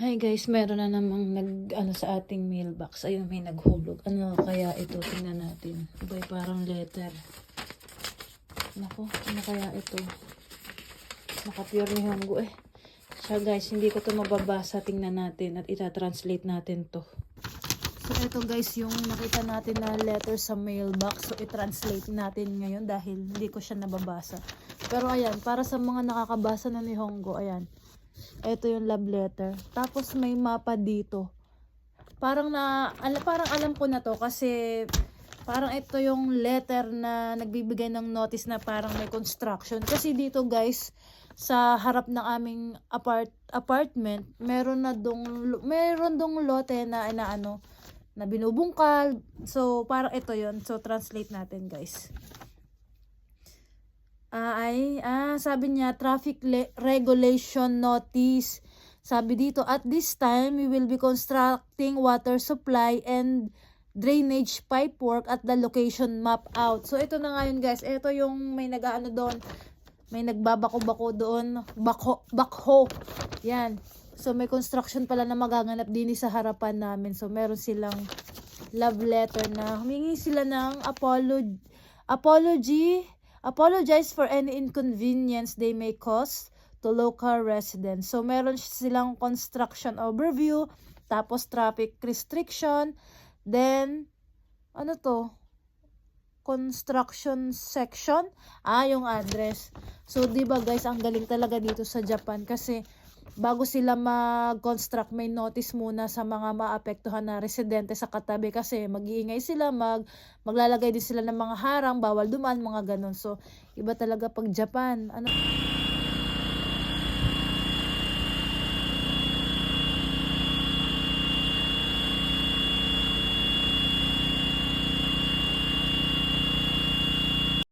Hi guys, meron na namang nag ano sa ating mailbox. Ayun, may naghulog. Ano kaya ito? Tingnan natin. Iba'y parang letter. Nako, ano kaya ito? Naka-pure ni Hongo eh. Siya guys, hindi ko to mababasa. Tingnan natin at ita-translate natin to. So ito guys, yung nakita natin na letter sa mailbox. So i-translate natin ngayon dahil hindi ko siya nababasa. Pero ayan, para sa mga nakakabasa na ni Hongo, ayan. Ito yung love letter. Tapos may mapa dito. Parang na, ala, parang alam ko na to kasi parang ito yung letter na nagbibigay ng notice na parang may construction. Kasi dito guys, sa harap ng aming apart apartment, meron na dong meron dong lote na na ano na binubungkal. So parang ito yon So translate natin guys. Ah, ay, ah, sabi niya, traffic regulation notice. Sabi dito, at this time, we will be constructing water supply and drainage pipe work at the location map out. So, ito na nga yun, guys. Ito yung may nag-ano doon. May nagbabako-bako doon. Bako, bakho. Yan. So, may construction pala na magaganap din sa harapan namin. So, meron silang love letter na humingi sila ng apolo- apology apologize for any inconvenience they may cause to local residents. So, meron silang construction overview, tapos traffic restriction, then, ano to? Construction section. Ah, yung address. So, di ba guys, ang galing talaga dito sa Japan kasi bago sila mag-construct, may notice muna sa mga maapektuhan na residente sa katabi kasi mag-iingay sila, mag, maglalagay din sila ng mga harang, bawal duman, mga ganun. So, iba talaga pag Japan. Ano?